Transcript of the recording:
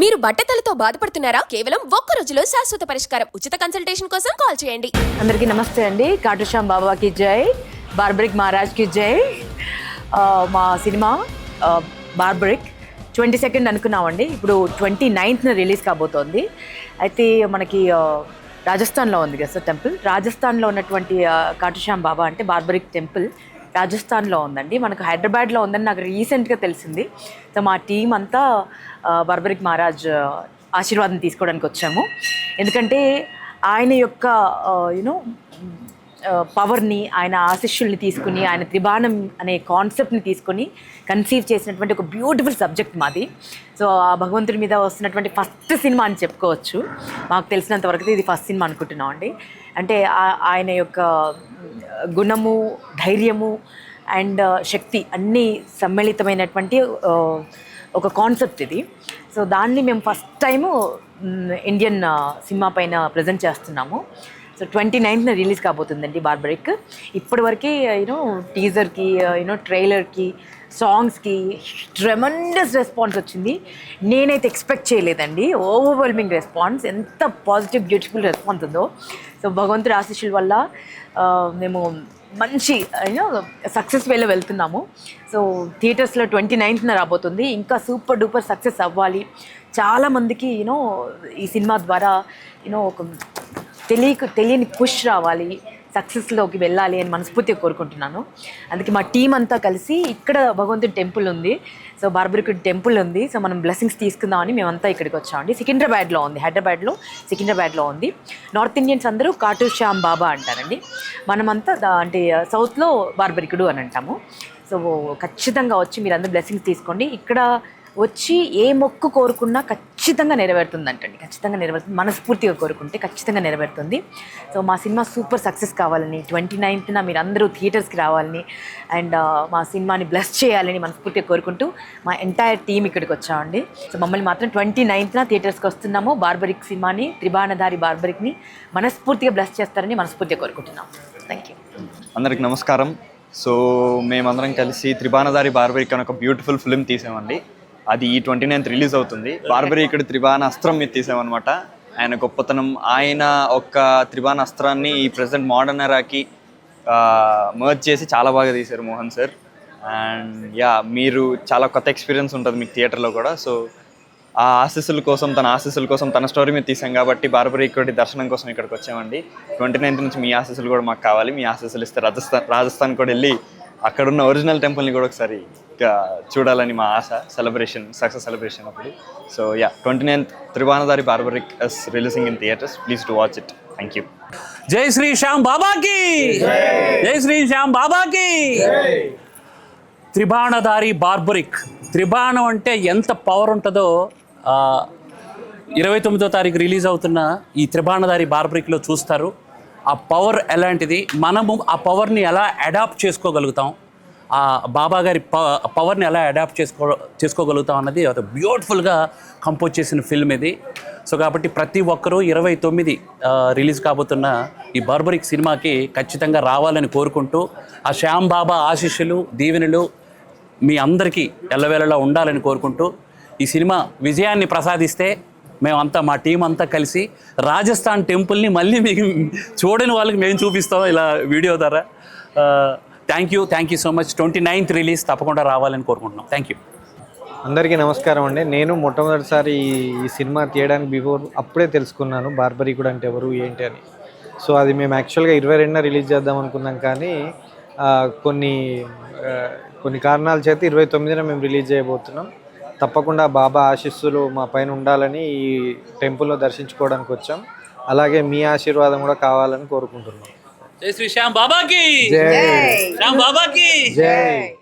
మీరు బట్టతలతో బాధపడుతున్నారా? కేవలం ఒక్క రోజులో శాశ్వత పరిష్కారం. ఉచిత కన్సల్టేషన్ కోసం కాల్ చేయండి. అందరికీ నమస్తే అండి. కాటుశ్యామ్ బాబాకి జై. బార్బరిక్ మహారాజ్కి జై. మా సినిమా బార్బరిక్. ట్వంటీ సెకండ్ అనుకున్నామండి. ఇప్పుడు ట్వంటీ నైన్త్న రిలీజ్ కాబోతోంది. అయితే మనకి రాజస్థాన్లో ఉంది కదా సార్ టెంపుల్. రాజస్థాన్లో ఉన్నటువంటి కాటుశ్యామ్ బాబా అంటే బార్బరిక్ టెంపుల్. రాజస్థాన్లో ఉందండి. మనకు హైదరాబాద్లో ఉందని నాకు రీసెంట్గా తెలిసింది. సో మా టీం అంతా బర్బరిక్ మహారాజ్ ఆశీర్వాదం తీసుకోవడానికి వచ్చాము. ఎందుకంటే ఆయన యొక్క యూనో పవర్ని ఆయన ఆశిష్యుల్ని తీసుకుని ఆయన త్రిబాణం అనే కాన్సెప్ట్ని తీసుకొని కన్సీవ్ చేసినటువంటి ఒక బ్యూటిఫుల్ సబ్జెక్ట్ మాది. సో ఆ భగవంతుడి మీద వస్తున్నటువంటి ఫస్ట్ సినిమా అని చెప్పుకోవచ్చు. మాకు తెలిసినంతవరకు ఇది ఫస్ట్ సినిమా అనుకుంటున్నాం అండి. అంటే ఆయన యొక్క గుణము ధైర్యము అండ్ శక్తి అన్నీ సమ్మిళితమైనటువంటి ఒక కాన్సెప్ట్ ఇది. సో దాన్ని మేము ఫస్ట్ టైము ఇండియన్ సినిమా పైన ప్రజెంట్ చేస్తున్నాము. సో ట్వంటీ నైన్త్న రిలీజ్ కాబోతుందండి బార్బరిక్. ఇప్పటివరకు యూనో టీజర్కి యూనో ట్రైలర్కి సాంగ్స్కి ట్రెమండస్ రెస్పాన్స్ వచ్చింది. నేనైతే ఎక్స్పెక్ట్ చేయలేదండి. ఓవర్వెల్మింగ్ రెస్పాన్స్ ఎంత పాజిటివ్ బ్యూటిఫుల్ రెస్పాన్స్ ఉందో. సో భగవంతుడి ఆశీస్సుల వల్ల uh, మేము మంచి యూనో సక్సెస్ వేలో వెళ్తున్నాము. సో థియేటర్స్లో ట్వంటీ నైన్త్న రాబోతుంది. ఇంకా సూపర్ డూపర్ సక్సెస్ అవ్వాలి. చాలామందికి యూనో ఈ సినిమా ద్వారా యూనో ఒక తెలియక తెలియని పుష్ రావాలి సక్సెస్లోకి వెళ్ళాలి అని మనస్ఫూర్తిగా కోరుకుంటున్నాను. అందుకే మా టీం అంతా కలిసి ఇక్కడ భగవంతుడి టెంపుల్ ఉంది. సో బార్బరికుడి టెంపుల్ ఉంది. సో మనం బ్లెస్సింగ్స్ తీసుకుందామని మేమంతా ఇక్కడికి వచ్చామండి. సికింద్రాబాద్లో ఉంది హైదరాబాద్లో సికింద్రాబాద్లో ఉంది. నార్త్ ఇండియన్స్ అందరూ కాటూ శ్యామ్ బాబా అంటారండి. మనమంతా అంటే సౌత్లో బార్బరికుడు అని అంటాము. సో ఖచ్చితంగా వచ్చి మీరు అందరూ బ్లెస్సింగ్స్ తీసుకోండి. ఇక్కడ వచ్చి ఏ మొక్కు కోరుకున్నా ఖచ్చితంగా నెరవేరుతుందంటండి. ఖచ్చితంగా నెరవేరుతుంది. మనస్ఫూర్తిగా కోరుకుంటే ఖచ్చితంగా నెరవేరుతుంది. సో మా సినిమా సూపర్ సక్సెస్ కావాలని ట్వంటీ నైన్త్న మీరు అందరూ థియేటర్స్కి రావాలని అండ్ మా సినిమాని బ్లెస్ చేయాలని మనస్ఫూర్తిగా కోరుకుంటూ మా ఎంటైర్ టీం ఇక్కడికి వచ్చామండి. సో మమ్మల్ని మాత్రం ట్వంటీ నైన్త్న థియేటర్స్కి వస్తున్నాము. బార్బరిక్ సినిమాని త్రిబాణధారి బార్బరిక్ని మనస్ఫూర్తిగా బ్లెస్ చేస్తారని మనస్ఫూర్తిగా కోరుకుంటున్నాం థ్యాంక్ యూ అందరికి నమస్కారం. సో మేమందరం కలిసి త్రిబాణధారి బార్బరిక్ అని ఒక బ్యూటిఫుల్ ఫిల్మ్ తీసామండి. అది ఈ ట్వంటీ నైన్త్ రిలీజ్ అవుతుంది. బార్బరీ ఇక్కడ త్రిబాణ అస్త్రం మీద తీసామన్నమాట. ఆయన గొప్పతనం ఆయన ఒక త్రిబాణ అస్త్రాన్ని ఈ ప్రజెంట్ మోడర్న్ ఎరాకి మర్జ్ చేసి చాలా బాగా తీశారు మోహన్ సార్ అండ్ యా మీరు చాలా కొత్త ఎక్స్పీరియన్స్ ఉంటుంది మీకు థియేటర్లో కూడా. సో ఆ ఆశీస్సుల కోసం తన ఆశీస్సుల కోసం తన స్టోరీ మీద తీసాం కాబట్టి బార్బరీ ఇక్కడ దర్శనం కోసం ఇక్కడికి వచ్చామండి. ట్వంటీ నైన్త్ నుంచి మీ ఆశీస్సులు కూడా మాకు కావాలి. మీ ఆశీస్సులు ఇస్తే రాజస్థాన్ రాజస్థాన్ కూడా వెళ్ళి అక్కడున్న ఒరిజినల్ టెంపుల్ని కూడా ఒకసారి చూడాలని మా ఆశ సెలబ్రేషన్ సక్సెస్ సెలబ్రేషన్ అప్పుడు. So yeah twenty ninth త్రివాణదారి Barbarik is releasing in theatres please to watch it thank you Jai Shri Shyam బాబాకి! జై శ్రీ శ్యామ్ బాబాకి! త్రిబాణధారి బార్బరిక్ త్రిబాణం అంటే ఎంత పవర్ ఉంటుందో ఇరవై తొమ్మిదో తారీఖు రిలీజ్ అవుతున్న ఈ త్రిబాణధారి బార్బరిక్లో చూస్తారు. ఆ పవర్ ఎలాంటిది? మనము ఆ పవర్ని ఎలా అడాప్ట్ చేసుకోగలుగుతాం? ఆ బాబా గారి ప పవర్ని ఎలా అడాప్ట్ చేసుకో చేసుకోగలుగుతాం అన్నది అది బ్యూటిఫుల్గా కంపోజ్ చేసిన ఫిల్మ్ ఇది. సో కాబట్టి ప్రతి ఒక్కరూ ఇరవై తొమ్మిది రిలీజ్ కాబోతున్న ఈ బార్బరిక్ సినిమాకి ఖచ్చితంగా రావాలని కోరుకుంటూ ఆ శ్యామ్ బాబా ఆశీస్సులు దీవెనలు మీ అందరికీ ఎల్లవేళలా ఉండాలని కోరుకుంటూ ఈ సినిమా విజయాన్ని ప్రసాదిస్తే మేమంతా మా టీం అంతా కలిసి రాజస్థాన్ టెంపుల్ని మళ్ళీ మీకు చూడని వాళ్ళకి మేము చూపిస్తాం ఇలా వీడియో ద్వారా. Thank you thank you so much twenty ninth release తప్పకుండా రావాలని కోరుకుంటున్నాం. థ్యాంక్ యూ అందరికీ నమస్కారం అండి. నేను మొట్టమొదటిసారి ఈ- సినిమా తీయడానికి బిఫోర్ అప్పుడే తెలుసుకున్నాను. బార్బరీ కూడా అంటే ఎవరు ఏంటి అని. సో అది మేము యాక్చువల్గా ఇరవై రెండున రిలీజ్ చేద్దాం అనుకున్నాం కానీ కొన్ని కొన్ని కారణాల చేత ఇరవై తొమ్మిదిన మేము రిలీజ్ చేయబోతున్నాం. తప్పకుండా బాబా ఆశీస్సులు మా పైన ఉండాలని ఈ టెంపుల్లో దర్శించుకోవడానికి వచ్చాం. అలాగే మీ ఆశీర్వాదం కూడా కావాలని కోరుకుంటున్నాం. జై శ్రీ శ్యామ్ బాబాకి! జై! శ్యామ్ బాబాకి! జై!